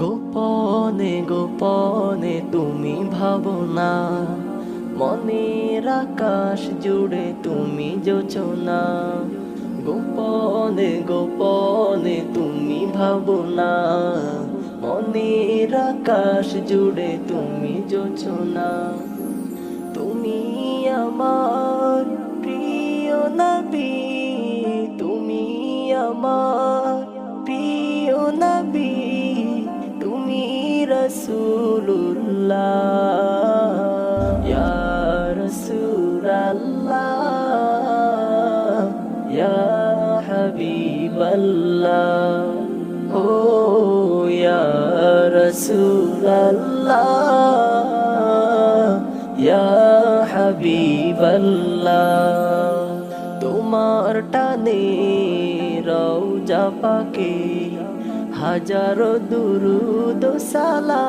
গোপনে গোপনে তুমি ভাবনা। মনের আকাশ জুড়ে তুমি যোচনা। গোপনে গোপনে তুমি ভাবনা। মনের আকাশ জুড়ে তুমি যোচনা। তুমি আমার প্রিয় নবী। তুমি আমার রসুল্লাহ ইয়া হাবিবাল্লাহ ও ইয়া হাবিবাল্লাহ তোমার টানে রওজা পাকে হাজারো দুরুদ সালাম।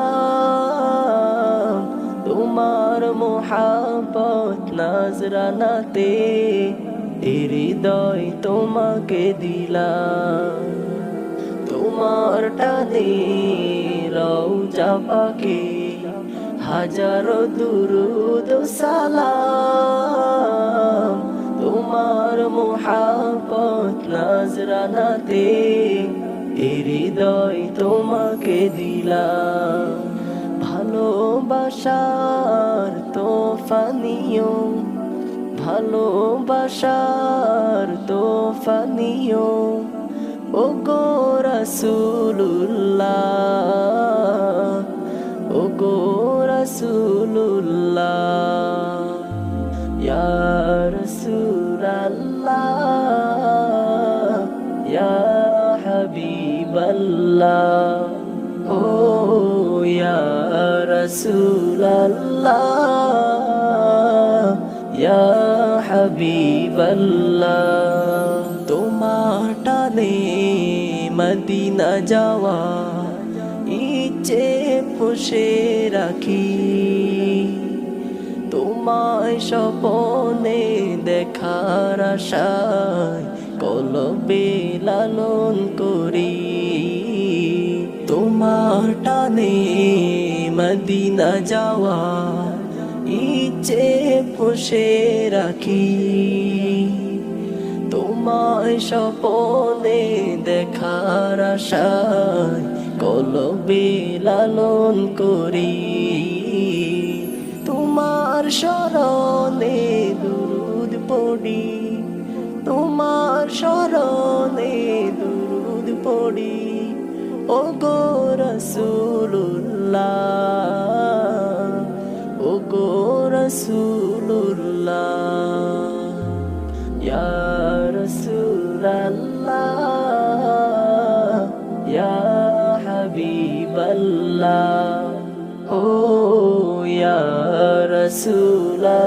তোমার মোহাবত নাজরানাতে হৃদয় তোমাকে দিলাম। তোমার টানে রওজা পাকে হাজারো দুরুদ সালাম। তোমার মোহাবত নাজরানাতে হৃদয় তোমাকে দিলাম। ভালোবাসার তোফানিও ভালোবাসার তোফানিও। ও গো রসুল্লাহ ও গো রসুল্লাহ ইয়া হাবিবাল্লাহ ও ইয়া রসুলাল্লাহ ইয়া হাবিবাল্লাহ তোমার টানে মদিনা যাওয়া ইচ্ছে পুষে রাখি তোমায় স্বপনে দেখার আশায় কলবে লালন করি। তোমার টানে মদিনা যাওয়া ইচ্ছে পুষে রাখি। তোমায় সপনে দেখার আশায় কলবে লালন করি। তোমার দুরুদ পড়ি, তোমার স্মরণে দুরুদ পড়ি। ও গো রসুল্লাহ ও গো রসুল্লাহ ইয়া রসুলাল্লাহ, ইয়া হাবিবাল্লাহ, ও ইয়া রসুলাল্লাহ।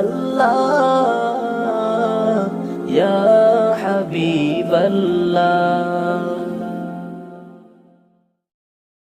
يا حبيب الله.